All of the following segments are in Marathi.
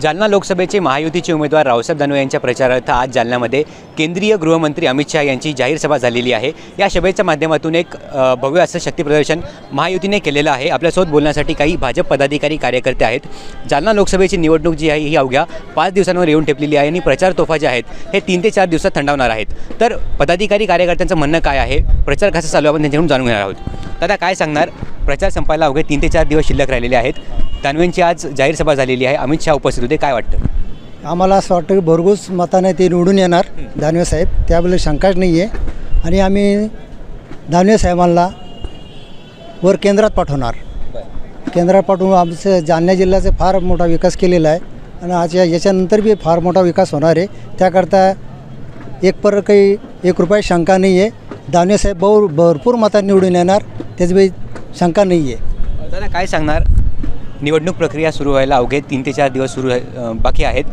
जालना लोकसभेचे महायुतीचे उमेदवार रावसाहेब दानवे यांच्या प्रचारार्थ आज जालन्यामध्ये केंद्रीय गृहमंत्री अमित शहा यांची जाहीर सभा झालेली आहे. या सभेच्या माध्यमातून एक भव्य असं शक्तीप्रदर्शन महायुतीने केलेलं आहे. आपल्यासोबत बोलण्यासाठी काही भाजप पदाधिकारी कार्यकर्ते आहेत. जालना लोकसभेची निवडणूक जी आहे ही अवघ्या पाच दिवसांवर येऊन ठेपलेली आहे आणि प्रचार तोफा जे आहेत हे तीन ते चार दिवसात थंडावणार आहेत. तर पदाधिकारी कार्यकर्त्यांचं म्हणणं काय आहे? प्रचार कसा चालू आपण त्यांच्याकडून जाणून घेणार आहोत. दादा काय सांगणार? प्रचार संपायला अवघे तीन ते चार दिवस शिल्लक राहिलेले आहेत. दानवेंची आज जाहीर सभा झालेली आहे. अमित शहा उपस्थित होते. काय वाटतं? आम्हाला असं वाटतं की भरघोस मताने ते निवडून येणार दानवे साहेब. त्याबद्दल शंकाच नाही आहे. आणि आम्ही दानवे साहेबांना वर केंद्रात पाठवणार. केंद्रात पाठवून आमचं जालना जिल्ह्याचा फार मोठा विकास केलेला आहे. आणि आज याच्यानंतर बी फार मोठा विकास होणार आहे. त्याकरता एक पर काही एक रुपया शंका नाही आहे. दानवे साहेब बहु भरपूर मतात निवडून येणार. त्याची काही शंका नाही आहे. दादा काय सांगणार? निवडणूक प्रक्रिया सुरू व्हायला अवघे तीन ते चार दिवस सुरू बाकी आहेत.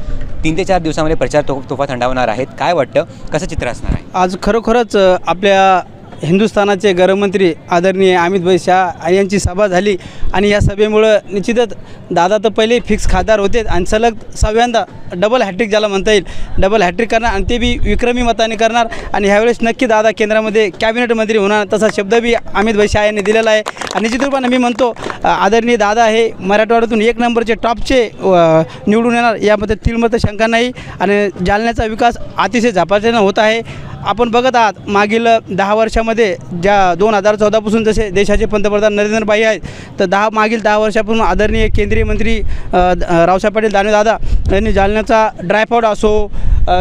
तीन ते चार दिवसामध्ये प्रचार तो तोफा थंडावणार आहेत. काय वाटतं? कसं चित्र असणार आहे? आज खरोखरच आपल्या हिंदुस्थानाचे गृहमंत्री आदरणीय अमित भाई शाह यांची सभा झाली आणि या सभेमुळं निश्चितच दादा तर पहिले फिक्स खासदार होते आणि सलग सहाव्यांदा डबल हॅट्रिक ज्याला म्हणता येईल. डबल हॅट्रिक करणार आणि ते बी विक्रमी मताने करणार आणि ह्यावेळेस नक्की दादा केंद्रामध्ये कॅबिनेट मंत्री होणार तसा शब्द बी अमित भाई शाह यांनी दिलेला आहे. आणि निश्चित रूपाने मी म्हणतो आदरणीय दादा हे मराठवाड्यातून एक नंबरचे टॉपचे निवडून येणार. यामध्ये तीळमत शंका नाही. आणि जालन्याचा विकास अतिशय झपाट्यानं होत आहे. आपण बघत आहात मागील दहा वर्षामध्ये ज्या दोन हजार चौदापासून जसे देशाचे पंतप्रधान नरेंद्रभाई आहेत तर दहा मागील दहा वर्षापासून आदरणीय केंद्रीय मंत्री रावसाहेब पाटील दानवेदादा यांनी जालन्याचा ड्रायफॉड असो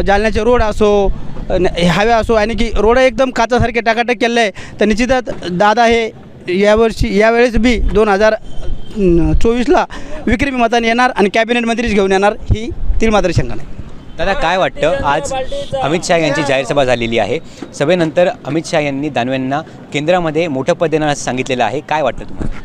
जालन्याचे रोड असो अ, हायवे असो आणि की रोड एकदम काचासारखे टाकाटक केलेले आहे तर निश्चितच दादा हे यावर्षी यावेळेस बी दोन हजार चोवीसला विक्रमी मताने येणार आणि कॅबिनेट मंत्रीच घेऊन येणार ही तीन मात्र शंका नाही. दादा काय वाटतं? आज अमित शहा यांची जाहीर सभा झालेली आहे. सभेनंतर अमित शहा यांनी दानवेंना केंद्रामध्ये मोठं पद देणार असं सांगितलेलं आहे. काय वाटतं तुम्हाला?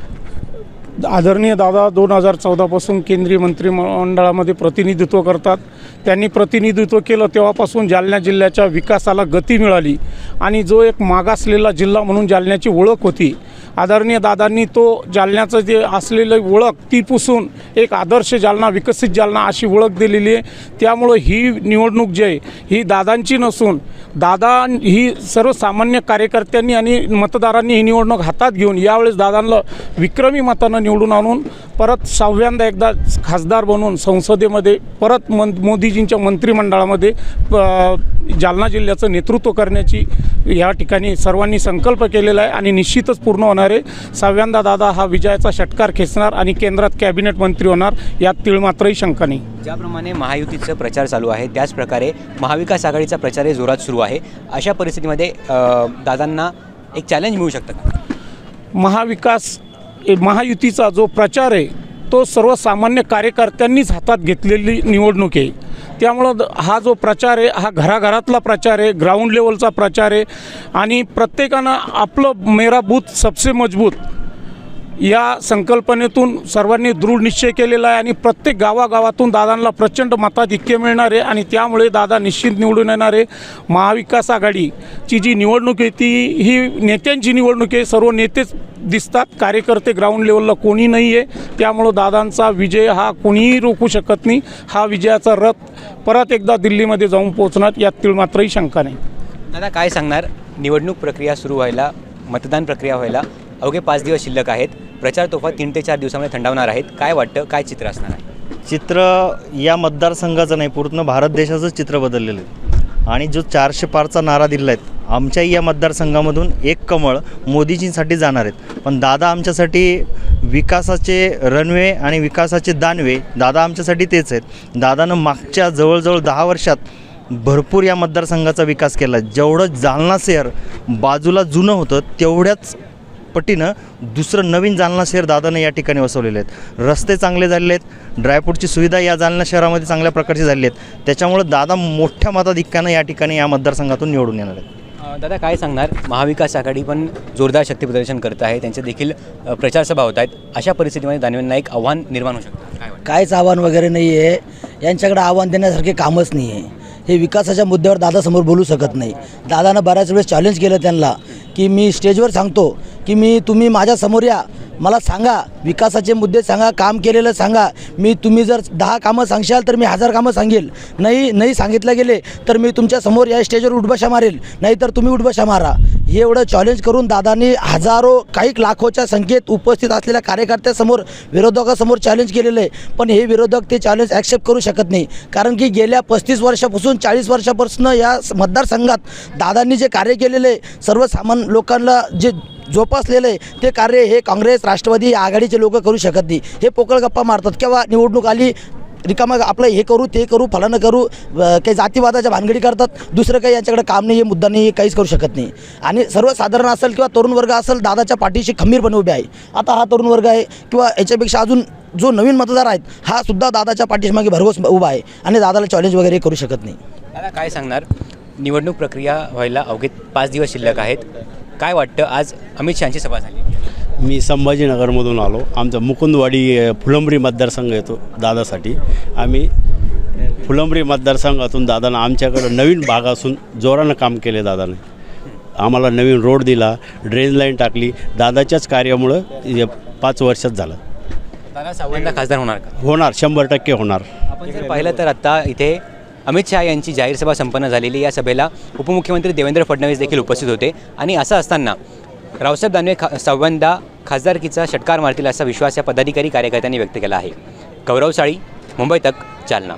आदरणीय दादा दोन हजार चौदापासून केंद्रीय मंत्रिमंडळामध्ये प्रतिनिधित्व करतात. त्यांनी प्रतिनिधित्व केलं तेव्हापासून जालना जिल्ह्याच्या विकासाला गती मिळाली. आणि जो एक मागासलेला जिल्हा म्हणून जालन्याची ओळख होती आदरणीय दादांनी तो जालन्याचं जे असलेलं ओळख ती पुसून एक आदर्श जालना विकसित जालना अशी ओळख दिलेली आहे. त्यामुळं ही निवडणूक जी आहे ही दादांची नसून दादा ही सर्वसामान्य कार्यकर्त्यांनी आणि मतदारांनी ही निवडणूक हातात घेऊन यावेळेस दादांना विक्रमी मतानं निवडून आणून परत सहाव्यांदा एकदा खासदार बनवून संसदेमध्ये परत मन मोदीजींच्या मंत्रिमंडळामध्ये जालना जिल्ह्याचं नेतृत्व करण्याची या ठिकाणी सर्वांनी संकल्प केलेला आहे आणि निश्चितच पूर्ण होणार आहे. सहाव्यांदा दादा हा विजयाचा षटकार खेचणार आणि केंद्रात कॅबिनेट मंत्री होणार यात तिळमात्रही शंका नाही. ज्याप्रमाणे महायुतीचा प्रचार चालू आहे त्याच प्रकारे महाविकास आघाडीचा प्रचारही जोरात सुरू आहे. अशा परिस्थितीमध्ये दादांना एक चॅलेंज मिळू शकतं का? महाविकास महायुतीचा जो प्रचार आहे तो सर्वसामान्य कार्यकर्त्यांनीच हातात घेतलेली निवडणूक आहे. त्यामुळं द- हा जो प्रचार आहे हा घराघरातला प्रचार आहे ग्राउंड लेवलचा प्रचार आहे आणि प्रत्येकानं आपलं मेरा बूथ सबसे मजबूत या संकल्पनेतून सर्वांनी दृढ निश्चय केलेला आहे आणि प्रत्येक गावागावातून दादांना प्रचंड मताधिक्य मिळणार आहे आणि त्यामुळे दादा निश्चित निवडून येणार आहे. महाविकास आघाडीची जी निवडणूक आहे ती ही नेत्यांची निवडणूक आहे. सर्व नेतेच दिसतात कार्यकर्ते ग्राउंड लेवलला कोणी नाही आहे त्यामुळं दादांचा विजय हा कोणीही रोखू शकत नाही. हा विजयाचा रथ परत एकदा दिल्लीमध्ये जाऊन पोहोचणार यात तिळ मात्रही शंका नाही. दादा काय सांगणार? निवडणूक प्रक्रिया सुरू व्हायला मतदान प्रक्रिया व्हायला अवघे पाच दिवस शिल्लक आहेत. प्रचार तोफा तीन ते चार दिवसामध्ये थंडावणार आहेत. काय वाटतं? काय चित्र असणार आहे? चित्र या मतदारसंघाचं नाही पूर्ण भारत देशाचं चित्र बदललेलं आहे. आणि जो चारशे पारचा नारा दिला आहे आमच्याही या मतदारसंघामधून एक कमळ मोदीजींसाठी जाणार आहेत. पण दादा आमच्यासाठी विकासाचे रणवे आणि विकासाचे दानवे दादा आमच्यासाठी तेच आहेत. दादानं मागच्या जवळजवळ दहा वर्षात भरपूर या मतदारसंघाचा विकास केला. जेवढं जालना शहर बाजूला जुनं होतं तेवढ्याच पटीनं दुसरं नवीन जालना शहर दादानं या ठिकाणी वसवलेले आहेत. रस्ते चांगले झालेले आहेत. ड्रायफ्रूटची सुविधा या जालना शहरामध्ये चांगल्या प्रकारची झालेली आहेत. त्याच्यामुळं दादा मोठ्या मताधिक्यानं या ठिकाणी या मतदारसंघातून निवडून येणार आहेत. दादा काय सांगणार? महाविकास आघाडी पण जोरदार शक्तीप्रदर्शन करत आहे. त्यांचे देखील प्रचारसभा होत आहेत. अशा परिस्थितीमध्ये दानवेंना एक आव्हान निर्माण होऊ शकतं. काय वाटतं? काहीच आव्हान वगैरे नाही आहे यांच्याकडे आव्हान देण्यासारखे कामच नाही आहे हे विकासाच्या मुद्द्यावर दादासमोर बोलू शकत नाही. दादानं बऱ्याच वेळेस चॅलेंज केलं त्यांना की मी स्टेजवर सांगतो की मी तुम्ही माझ्यासमोर या. मला सांगा विकासाचे मुद्दे सांगा काम केलेलं सांगा. मी तुम्ही जर दहा कामं सांगशाल तर मी हजार कामं सांगेल. नाही नाही सांगितलं गेले तर मी तुमच्यासमोर या स्टेजवर उठबशा मारेल. नाहीतर तुम्ही उठबशा मारा. हे एवढं चॅलेंज करून दादांनी हजारो काही लाखोच्या संख्येत उपस्थित असलेल्या कार्यकर्त्यासमोर विरोधकासमोर चॅलेंज केलेलं. आहे पण हे विरोधक ते चॅलेंज ॲक्सेप्ट करू शकत नाही. कारण की गेल्या पस्तीस वर्षापासून चाळीस वर्षापासून या मतदारसंघात दादांनी जे कार्य केलेलं आहे सर्वसामान्य लोकांना जे जोपासलेलं आहे. ते कार्य हे काँग्रेस राष्ट्रवादी आघाडीचे लोक करू शकत नाही. हे पोकळ गप्पा मारतात. किंवा निवडणूक आली रिकामा आपलं हे करू ते करू फलानं करू काही जातीवादाच्या भानगडी करतात. दुसरं काही यांच्याकडे काम नाही हे मुद्दा नाही काहीच करू शकत नाही. आणि सर्वसाधारण असेल किंवा तरुण वर्ग असेल दादाच्या पाठीशी खंबीरपणे उभे आहे. आता हा तरुण वर्ग आहे किंवा याच्यापेक्षा अजून जो नवीन मतदार आहेत हा सुद्धा दादाच्या पाठीशी भरघोस उभा आहे आणि दादाला चॅलेंज वगैरे करू शकत नाही. दादा काय सांगणार? निवडणूक प्रक्रिया व्हायला अवघे पाच दिवस शिल्लक आहेत. काय वाटतं आज अमित शहाची सभा झाली? मी संभाजीनगरमधून आलो. आमचा मुकुंदवाडी फुलंब्री मतदारसंघ येतो दादासाठी. आम्ही फुलंब्री मतदारसंघातून दादानं आमच्याकडं नवीन भाग असून जोरानं काम केले दादाने. आम्हाला नवीन रोड दिला ड्रेन लाईन टाकली. दादाच्याच कार्यामुळं पाच वर्षात झालं. दादा सावंत खासदार होणार का? होणार शंभर टक्के होणार. आपण जर पाहिलं तर आता इथे अमित शहा यांची जाहीर सभा संपन्न झालेली या सभेला उपमुख्यमंत्री देवेंद्र फडणवीस देखील उपस्थित होते. आणि असं असताना रावसाहेब दानवे खा सव्यांदा खासदारकीचा षटकार मारतील असा विश्वास या पदाधिकारी कार्यकर्त्यांनी व्यक्त केला आहे. गौरव साळी मुंबई तक जालना.